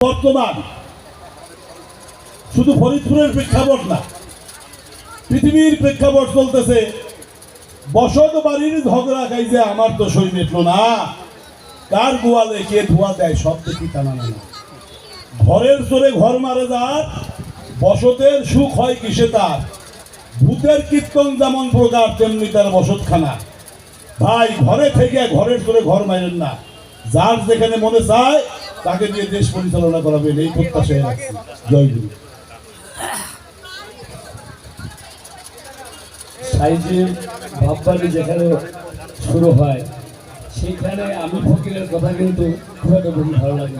বর্তমান শুধু ফরিদপুরের প্রেক্ষাপট না, পৃথিবীর প্রেক্ষাপট চলতেছে, বসত বাড়ির ঝগড়া খাইছে আমার তো সই মেটলো না। কার গোয়ালে কে ধোয়া দেয় সব দেখি টানা না। ঘরের চোরে ঘর মারে যার, বসতের সুখ হয় কিসে তার? ভূতের কীর্তন যেমন প্রকার তেমনি তার বসতখানা। ভাই, ঘরে থেকে ঘরের চোরে ঘর মারেন না। যার যেখানে মনে চায় তাকে দিয়ে দেশ পরিচালনা করাবেন এই প্রত্যাশায় জয় গুরু। সাইজের ভাববাড়ি যেখানে শুরু হয়, সেখানে আমি ফকিরের কথা কিন্তু খুব একটা বেশি ভালো লাগে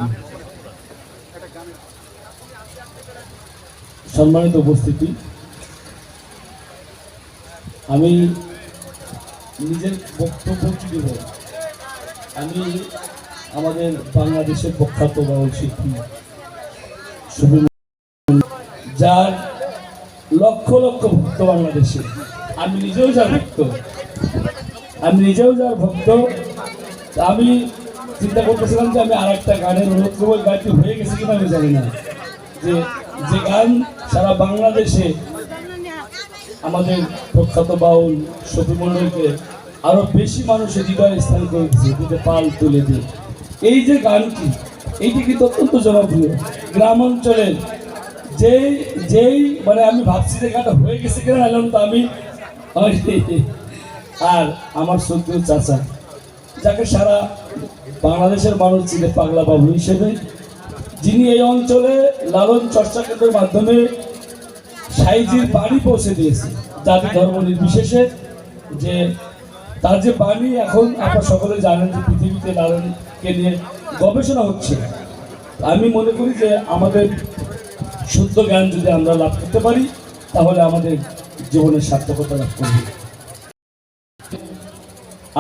সম্মানিত উপস্থিতি, আমি নিজের বক্তব্য কি দেব? আমি আমাদের বাংলাদেশের প্রখ্যাত বাউল শিল্পী যার লক্ষ লক্ষ ভক্ত বাংলাদেশে। আমি নিজেও যার ভক্ত। আমি নিজেও যার ভক্ত। আমি চিন্তা করতেছিলাম যে আমি আর একটা গানের অনুরোধ করব গানটি হয়ে গেছে কিনা আমি জানি না। যে যে গান সারা বাংলাদেশে আমাদের প্রখ্যাত বাউল শফি মন্ডলকে আরও বেশি মানুষের হৃদয়ে স্থান করে দিয়েছে, দিতে পাল তুলে দিয়ে। এই যে গানটি, এইটি কিন্তু অত্যন্ত জনপ্রিয়। গ্রাম অঞ্চলের যেই মানে আমি ভাবছি যে গানটা হয়ে গেছে কিনা এলাম তো আমি আর আমার শ্রদ্ধেয় চাচা, যাকে সারা বাংলাদেশের মানুষ চিনে পাগলা বাবু হিসেবে, যিনি এই অঞ্চলে লালন চর্চা কেন্দ্রের মাধ্যমে সাইজির বাড়ি পৌঁছে দিয়েছে জাতি ধর্ম নির্বিশেষে, যে তার যে বাণী এখন আপনারা সকলে জানেন যে পৃথিবীতে লালনকে নিয়ে গবেষণা হচ্ছে। আমি মনে করি যে আমাদের শুদ্ধ জ্ঞান যদি আমরা লাভ করতে পারি, তাহলে আমাদের জীবনের সার্থকতা লাভ করবে।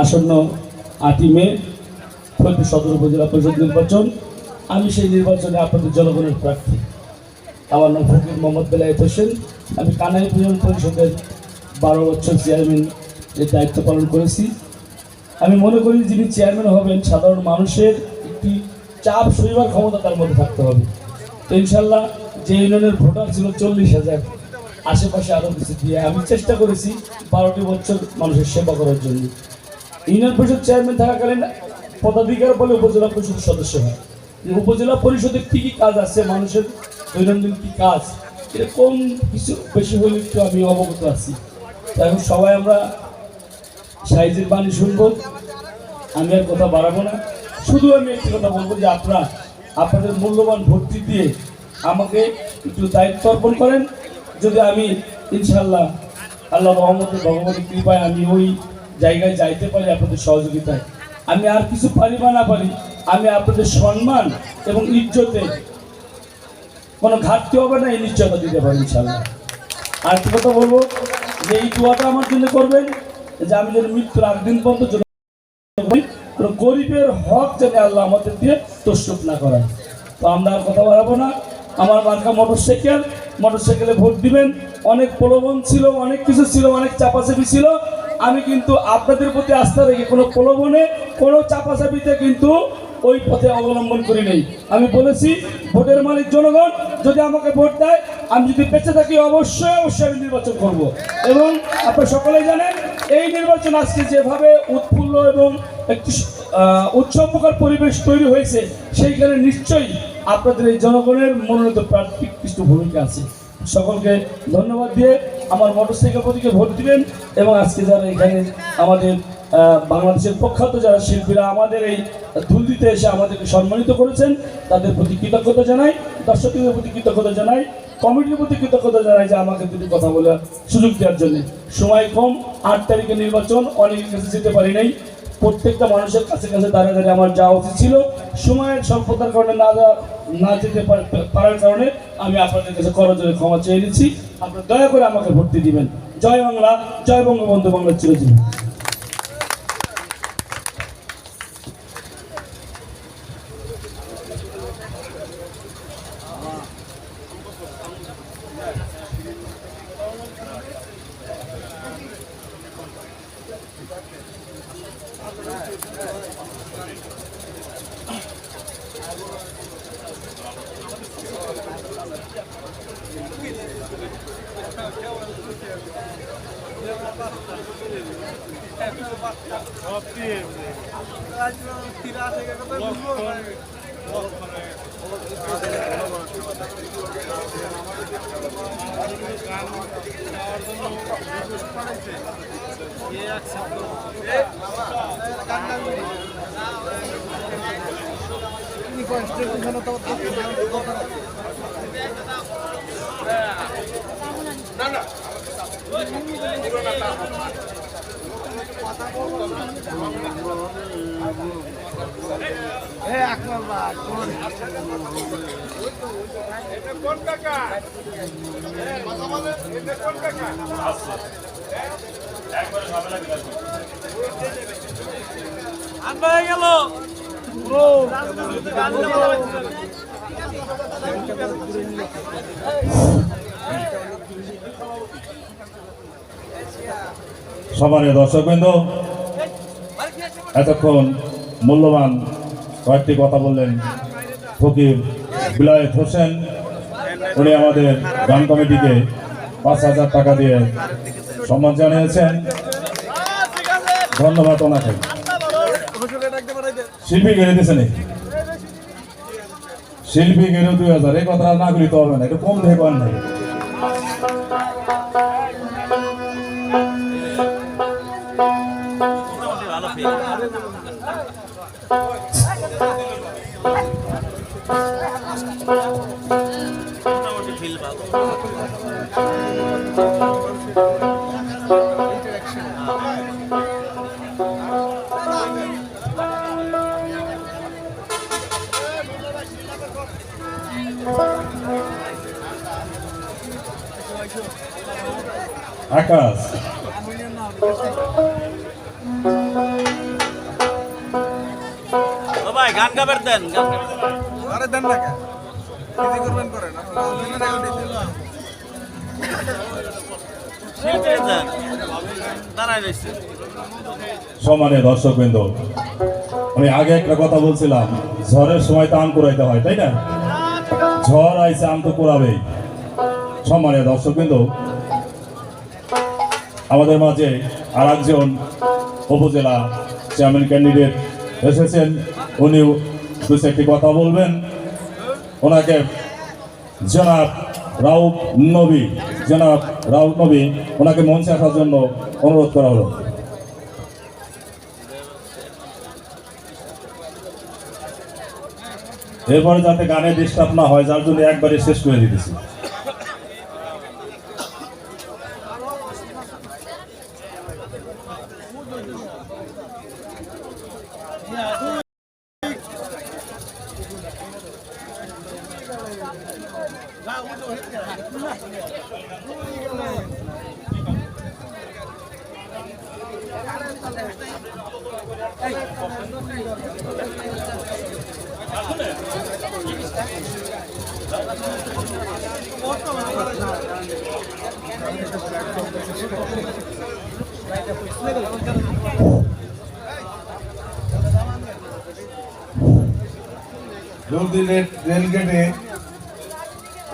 আসন্ন আটই মে ফরিদপুর সদর উপজেলা পরিষদ নির্বাচন। আমি সেই নির্বাচনে আপনাদের জনগণের প্রার্থী। আমার নাম ফকির মোহাম্মদ বেলায়েত হোসেন। আমি কানাই পরিষদের বারো বছর চেয়ারম্যান এর দায়িত্ব পালন করেছি। আমি মনে করি যিনি চেয়ারম্যান হবেন, সাধারণ মানুষের একটি চাপ সইবার ক্ষমতা তার মধ্যে থাকতে হবে। তো ইনশাল্লাহ যে ইউনিয়নের ভোটার ছিল চল্লিশ হাজার, আশেপাশে আরও কিছু দিয়ে আমি চেষ্টা করেছি বারোটি বছর মানুষের সেবা করার জন্য। ইউনিয়ন পরিষদ চেয়ারম্যান থাকাকালীন পদাধিকার বলে উপজেলা পরিষদ সদস্য হয়। উপজেলা পরিষদের কী কী কাজ আছে, মানুষের দৈনন্দিন কী কাজ, এরকম কিছু বেশি হলে একটু আমি অবগত আছি। এখন সবাই আমরা সাইজের বাণী শুনব। আমি আর কথা বাড়াবো না। শুধু আমি একটি কথা বলব যে আপনারা আপনাদের মূল্যবান ভর্তি দিয়ে আমাকে একটু দায়িত্ব অর্পণ করেন। যদি আমি ইনশাল্লাহ আল্লাহ রহমতের ভগবানের কৃপায় আমি ওই জায়গায় যাইতে পারি আপনাদের সহযোগিতায়। আমি আর কিছু পারি বা না পারি, আমি আপনাদের সম্মান এবং ইজ্জতে কোনো ঘাটতি হবে না, এই নিশ্চয়তা দিতে পারি ইনশাল্লাহ আর কথা বলব যে এই দোয়াটা আমার জন্য করবেন। যে আমি যদি মৃত্যুর আগদিন পর্যন্ত গরিবের হক যেন আল্লাহ আমাদের দিয়ে তসরুপ না করেন। তো আমরা আর কথা বাড়াবো না। আমার মার্কা মোটর সাইকেল মোটর সাইকেলে ভোট দিবেন। অনেক প্রলোভন ছিল, অনেক কিছু ছিল, অনেক চাপাচাপি ছিল। আমি কিন্তু আপনাদের প্রতি আস্থা রেখে কোনো প্রলোভনে, কোনো চাপাচাপিতে কিন্তু ওই পথে অবলম্বন করি নেই। আমি বলেছি, ভোটের মালিক জনগণ যদি আমাকে ভোট দেয়, আমি যদি বেঁচে থাকি, অবশ্যই অবশ্যই আমি নির্বাচন করব। এবং আপনারা সকলেই জানেন, এই নির্বাচন আজকে যেভাবে উৎফুল্ল এবং একটি উৎসবমুখর পরিবেশ তৈরি হয়েছে, সেইখানে নিশ্চয়ই আপনাদের এই জনগণের মনোনীত প্রার্থী কিছু ভূমিকা আছে। সকলকে ধন্যবাদ দিয়ে আমার মোটরসাইকেল প্রতীকে ভোট দিবেন এবং আজকে যারা এখানে আমাদের বাংলাদেশের প্রখ্যাত যারা শিল্পীরা আমাদের এই ধুল দিতে এসে আমাদেরকে সম্মানিত করেছেন, তাদের প্রতি কৃতজ্ঞতা জানাই, দর্শকদের প্রতি কৃতজ্ঞতা জানাই, কমিটির প্রতি কৃতজ্ঞতা জানাই যে আমাকে দুটি কথা বলার সুযোগ দেওয়ার জন্য। সময় কম, আট তারিখে নির্বাচন অনেকের কাছে যেতে পারি নাই। প্রত্যেকটা মানুষের কাছে কাছে দাঁড়িয়ে দাঁড়িয়ে আমার যাওয়া উচিত ছিল, সময়ের স্বল্পতার কারণে না না যেতে পার- পারার কারণে আমি আপনাদের কাছে করজোরে ক্ষমা চেয়ে নিচ্ছি। আপনারা দয়া করে আমাকে ভর্তি দিবেন। জয় বাংলা, জয় বঙ্গবন্ধু বাংলা চিরজীবী। এক সপ্তাহ কোন টাকা কোন টাকা একবারে সবাই লাগবে গেল। সমানের দর্শকবৃন্দ, এতক্ষণ মূল্যবান কয়েকটি কথা বললেন ফকির বিলায়ত হোসেন। উনি আমাদের গান কমিটিকে পাঁচ হাজার টাকা দিয়ে সম্মান জানিয়েছেন। ধন্যবাদ ওনাকে। শিল্পী গেড়ে দিয়েছে নাকি? শিল্পী গেড়ে দুই হাজার, এই কথা না করিতে হবে না, একটু কম দেখে পান নাই আকাশ ও ভাই গান গাবার দেন গান গাবার দেন। আরে দেন না কি করবেন করেন রয়েছে। সম্মানীয় দর্শকবৃন্দ আমি আগে একটা কথা বলছিলাম ঝড়ের সময় তো আম কুড়াইতে হয় তাই না? ঝড় আইসে আম তো কুড়াবেই। সম্মানীয় দর্শকবৃন্দ আমাদের মাঝে আর একজন উপজেলা চেয়ারম্যান ক্যান্ডিডেট এসেছেন। উনিও দু একটি কথা বলবেন। ওনাকে জনাব রাউফ নবী, জনাব রাউফ নবী, ওনাকে মঞ্চে আসার জন্য অনুরোধ করা হলো। এরপরে যাতে গানে ডিস্টার্ব না হয়, যার জন্য একবারে শেষ করে দিতেছি। জলদি রেল রেলগেটে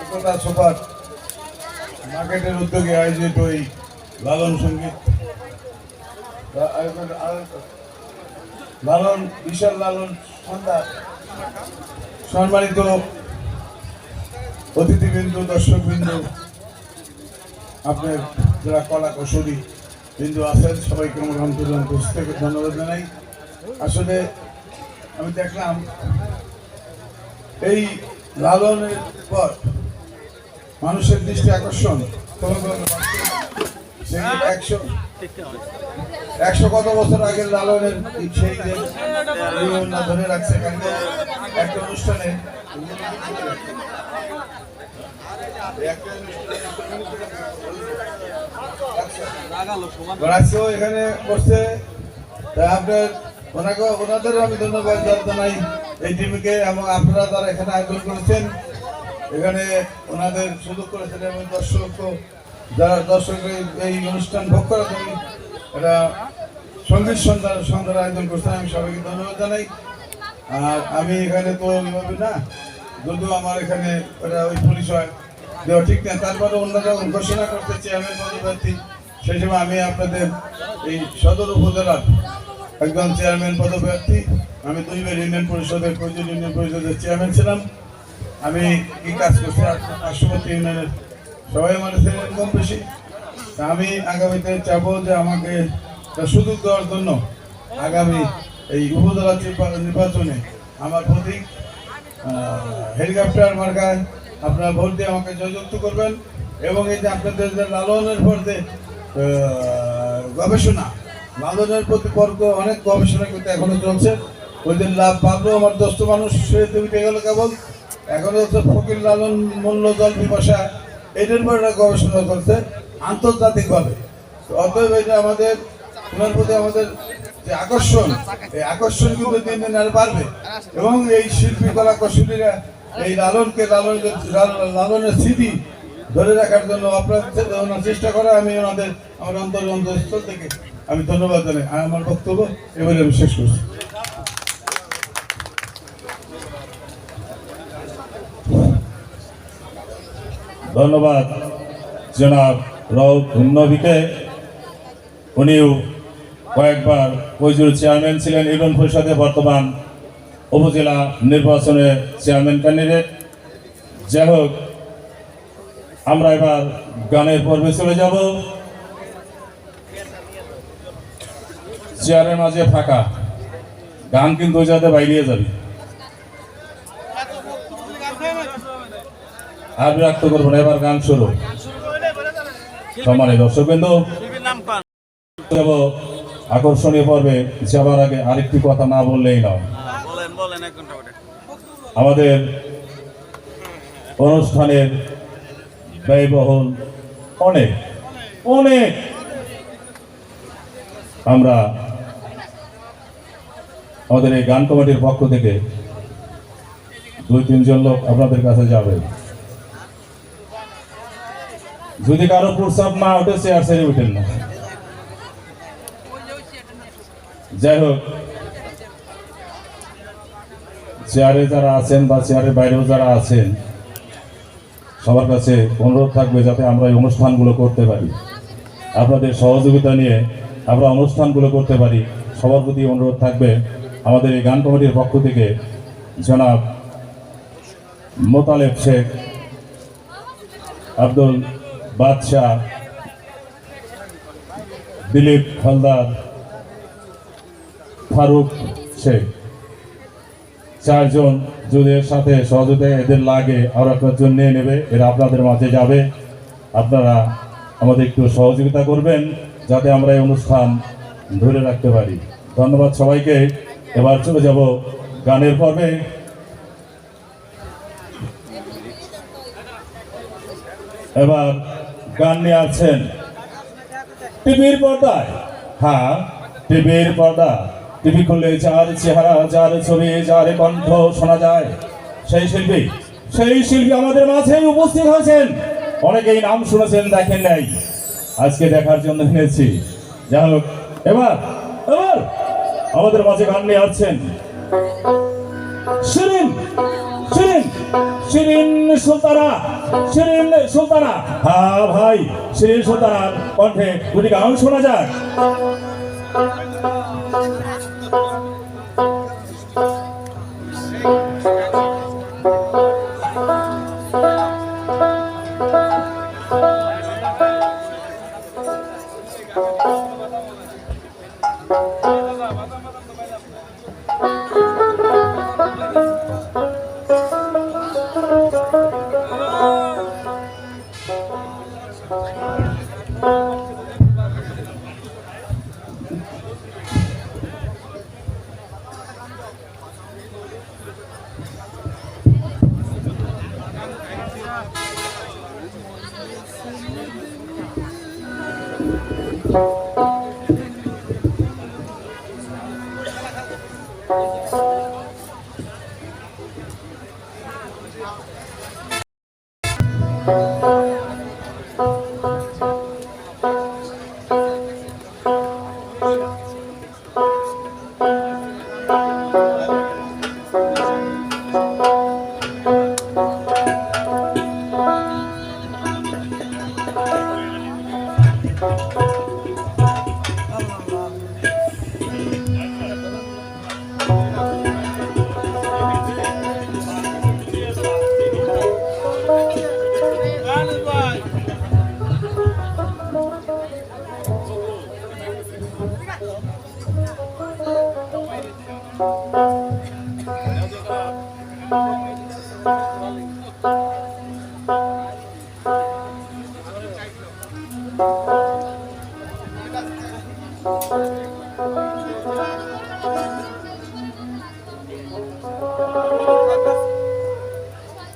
একতা সুপার মার্কেটের উদ্যোগে আয়োজিত ওই লালন সংগীত। লালন, বিশাল লালন সন্ধ্যা। সম্মানিত অতিথিবৃন্দ, দর্শকবৃন্দ, আপনার যারা কলা কৌশলী বিন্দু আছেন, সবাইকে আমার কাছ থেকে ধন্যবাদ জানাই। আসলে আমি দেখলাম এই লালনের পর মানুষের দৃষ্টি আকর্ষণ। একশো একশো কত বছর আগের লালনের সেই ধরে রাখছে একটা অনুষ্ঠানে এখানে তা আপনার ওনাকে ওনাদের আমি ধন্যবাদ জানাই। এই টিমকে এবং আপনারা তারা এখানে আয়োজন করেছেন, এখানে ওনাদের সুযোগ করেছেন এবং দর্শক, যারা দর্শক এই- অনুষ্ঠান ভোগ করার জন্য এটা সংগীত সন্ধ্যার সন্ধ্যার আয়োজন করছেন, আমি সবাইকে ধন্যবাদ জানাই। আর আমি এখানে তো ওইভাবে না, যদিও আমার এখানে ওটা ওই পরিচয় দেওয়া ঠিক না তারপরে অন্যরা ঘোষণা করতে চেয়ারম্যান পদপ্রার্থী, সেই সময় আমি আপনাদের এই সদর উপজেলার একজন চেয়ারম্যান পদপ্রার্থী, আমি দুইবার ইউনিয়ন পরিষদের কৈজল ইউনিয়ন পরিষদের চেয়ারম্যান ছিলাম। আমি কি কাজ করছি? পার্শ্ববর্তী ইউনিয়নের সবাই মানে ছিলেন কম বেশি। আমি আগামীতে চাবো যে আমাকে সুযোগ দেওয়ার জন্য আগামী এই উপজেলা নির্বাচনে আমার প্রতীক হেলিকপ্টার মার্কায় আপনারা ভোট দিয়ে আমাকে জয়যুক্ত করবেন এবং এই যে আপনাদের যে লালনের ভোটে গবেষণা লালনের প্রতি পর্ব অনেক গবেষণা কিন্তু এখনও চলছে। ওই দিন লাভ পাবলো, আমার দোস্ত মানুষ, সে উঠে গেল কেবল। এখন হচ্ছে ফকির লালন মূল্য জল বিপাশা উপর একটা গবেষণা করছে আন্তর্জাতিকভাবে অতএব এটা আমাদের ওনার প্রতি আমাদের যে আকর্ষণ, এই আকর্ষণ কিন্তু দিন দিন আর বাড়বে। এবং এই শিল্পী কলা কৌশলীরা, এই লালনকে লালনকে লাল- লালনের স্মৃতি ধরে রাখার জন্য আপনার চেষ্টা করা, আমি ওনাদের, আমার অন্তর অন্তঃস্থল থেকে আমি ধন্যবাদ জানাই। আর আমার বক্তব্য এবারে আমি শেষ করছি। ধন্যবাদ জনাব রৌফ নবীকে উনিও কয়েকবার কৈজুর চেয়ারম্যান ছিলেন। ইউনিয়ন পরিষদে বর্তমান উপজেলা নির্বাচনে চেয়ারম্যান ক্যান্ডিডেট যাই হোক, আমরা এবার গানের পর্বে চলে যাব। চেয়ারের মাঝে ফাঁকা। গান কিন্তু ওই যাতে বাইরিয়ে যাবে। আর বিরক্ত করব না, এবার গান শুরু। সম্মানিত দর্শক যাব আকর্ষণীয় পর্বে। যাবার আগে আরেকটি কথা না বললেই নয়। আমাদের অনুষ্ঠানের ব্যয়বহুল অনেক অনেক। আমরা আমাদের এই গান কমিটির পক্ষ থেকে দুই, তিনজন লোক আপনাদের কাছে যাবে। যদি কারও প্রস্তাব না ওঠে চেয়ার ছেড়ে উঠেন না। যাই হোক চেয়ারে যারা আছেন বা চেয়ারের বাইরেও যারা আছেন, সবার কাছে অনুরোধ থাকবে যাতে আমরা এই অনুষ্ঠানগুলো করতে পারি। আপনাদের সহযোগিতা নিয়ে আমরা অনুষ্ঠানগুলো করতে পারি। সবার প্রতি অনুরোধ থাকবে। আমাদের এই গান কমিটির পক্ষ থেকে জনাব মোতালেব শেখ, আব্দুল বাদশাহ, দিলীপ হালদার, ফারুক শেখ। চারজন যদি সাথে সহযোগিতা এদের লাগে, আর একজন নিয়ে নেবে, এরা আপনাদের মাঝে যাবে। আপনারা আমাদের একটু সহযোগিতা করবেন, যাতে আমরা এই অনুষ্ঠান ধরে রাখতে পারি। ধন্যবাদ সবাইকে। এবার চলে যাব গানের পর্বে। এবার গান নিয়ে আছেন টিভির পর্দায়। হ্যাঁ টিভির পর্দা টিভি খুললে যার চেহারা, যার ছবি, যার কণ্ঠ শোনা যায়, সেই শিল্পী সেই শিল্পী আমাদের মাঝে উপস্থিত হয়েছেন। অনেকেই নাম শুনেছেন, দেখেন নাই। আজকে দেখার জন্য এনেছি। যাই হোক, এবার এবার আমাদের মাঝে গান নিয়ে আসছেন শিরিন শিরিন শিরিন সুলতানা শিরিন সুলতানা। হ্যাঁ ভাই, শিরিন সুলতানার কণ্ঠে দুটি গান শোনা যাক।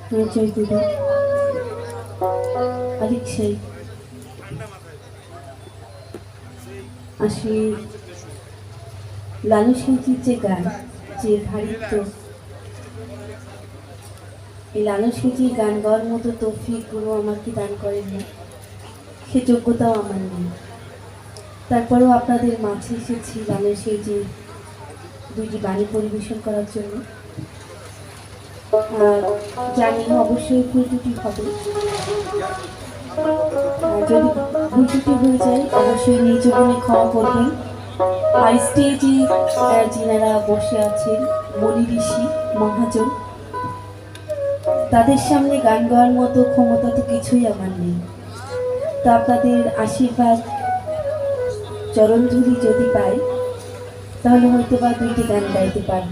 পরিচয় দিল আরেক সেই আসি লালু সিংজির যে গান, যে ভারিত্ব এই লালু সিংজির গান গাওয়ার মতো তৌফিক গুরু আমাকে দান করেন না সে যোগ্যতাও আমার নেই। তারপরেও আপনাদের মাঝে এসেছি লালু সিংজির দুইটি বাণী পরিবেশন করার জন্য। জানি অবশ্যই ভুল ত্রুটি হবে। যদি ভুল হয়ে যায়, অবশ্যই নিজ গুণে ক্ষমা করবেন। আর স্টেজে যিনারা বসে আছেন মনি ঋষি, মহাজন। তাদের সামনে গান গাওয়ার মতো ক্ষমতা তো কিছুই আমার নেই। তো আপনাদের আশীর্বাদ চরণধুলি যদি পাই, তাহলে হয়তো বা দুইটি গান গাইতে পারব।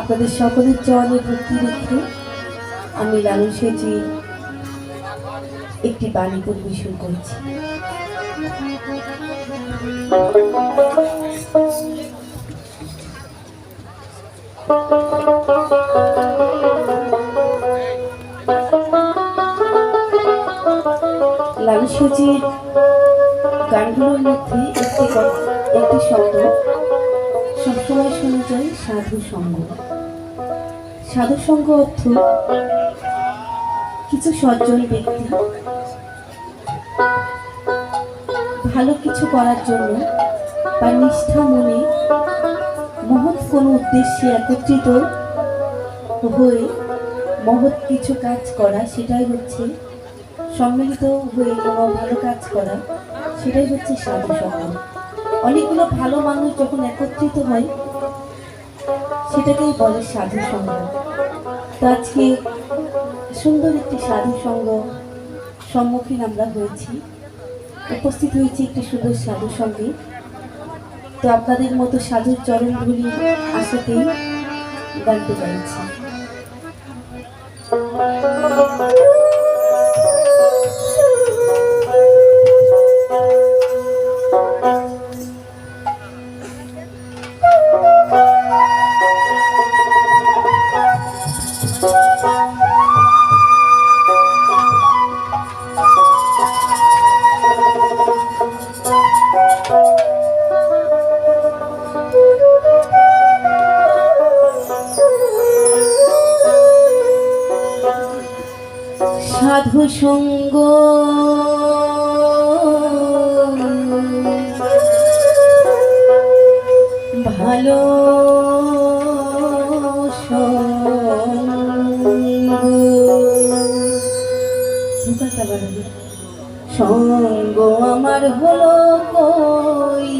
আপনাদের সকলের চরণে ভক্তি রেখে আমি লালন সেজি একটি বাণী পরিবেশন করছি। লালু সেজির গানগুলোর মধ্যে একটি একটি শব্দ সবসময় শোনা যায় সাধু সঙ্গ। সাধু সঙ্গ অর্থ কিছু সজ্জন ব্যক্তি। ভালো কিছু করার জন্য বা নিষ্ঠা মনে মহৎ কোনো উদ্দেশ্যে একত্রিত হয়ে মহৎ কিছু কাজ করা, সেটাই হচ্ছে সম্মিলিত হয়ে কোনো ভালো কাজ করা, সেটাই হচ্ছে সাধু সঙ্গ অনেকগুলো ভালো মানুষ যখন একত্রিত হয়, সেটাকেই বলে সাধু সঙ্গ তো আজকে সুন্দর একটি সাধু সঙ্গ সম্মুখীন আমরা হয়েছি। উপস্থিত হয়েছি একটি সুন্দর সাধু সঙ্গে। তো আপনাদের মতো সাধুর চরণগুলি আশাতেই গানটি চাইছি। ভালো সঙ্গ আমার হলো কই?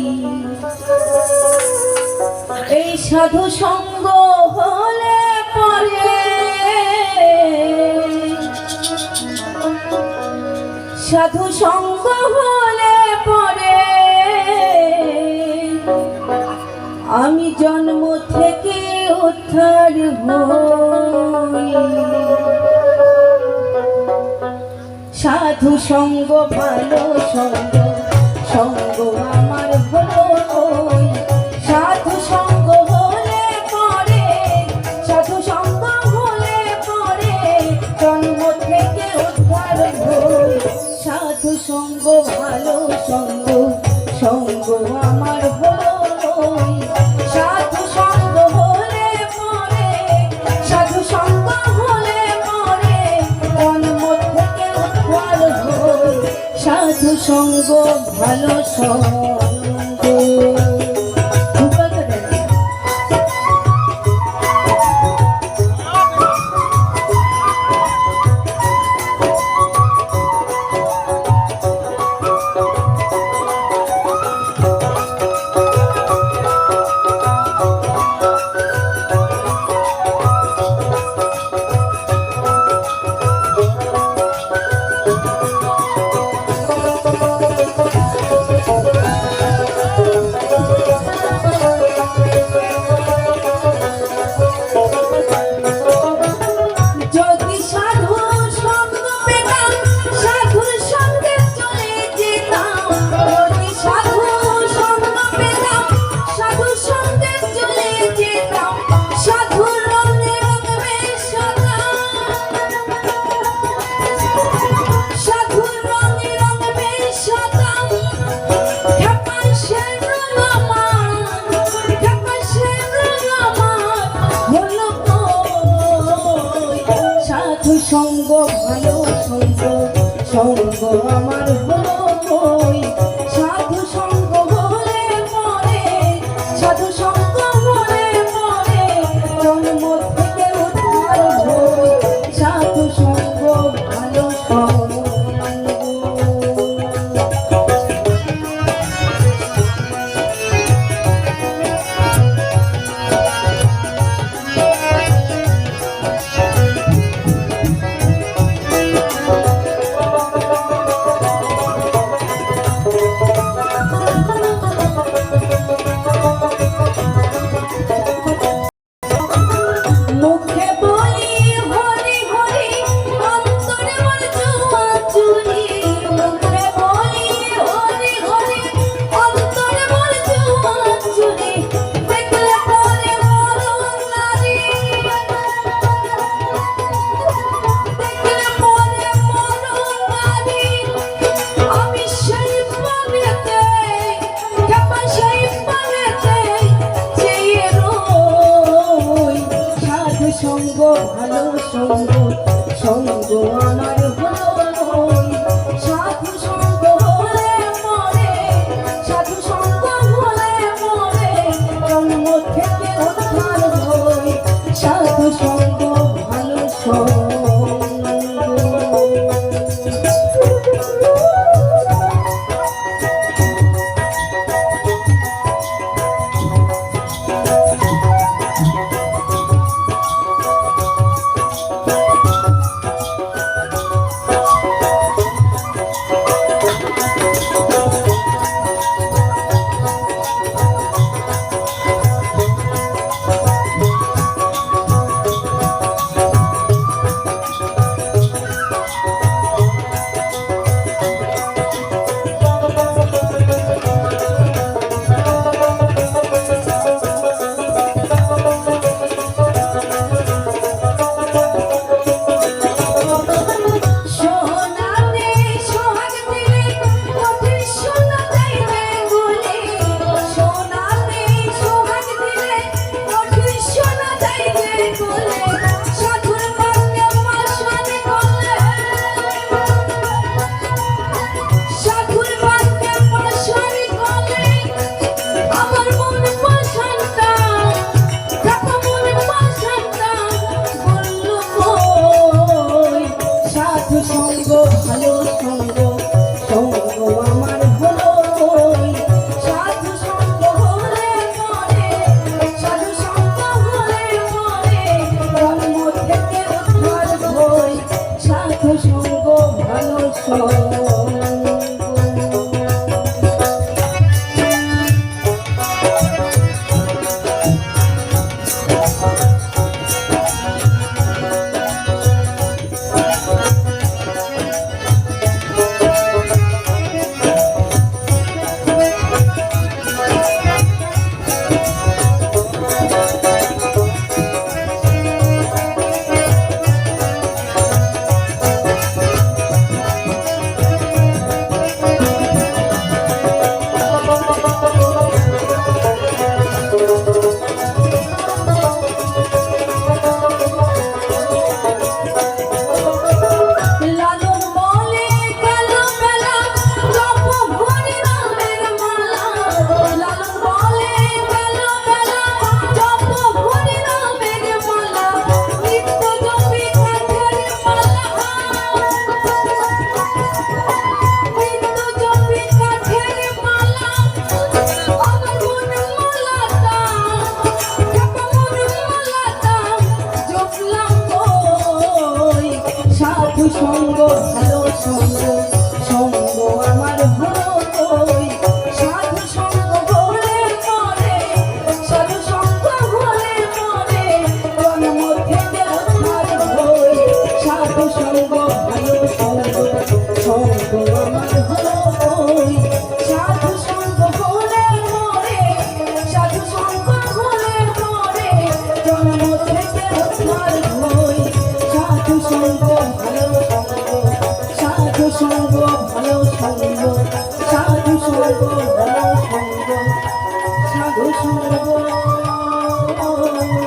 এই সাধু সঙ্গ হলে পরে সাধু সঙ্গ হলে পরে আমি জন্ম থেকে উদ্ধার সাধু সঙ্গ ভালো সঙ্গ সঙ্গ ভালো সঙ্গ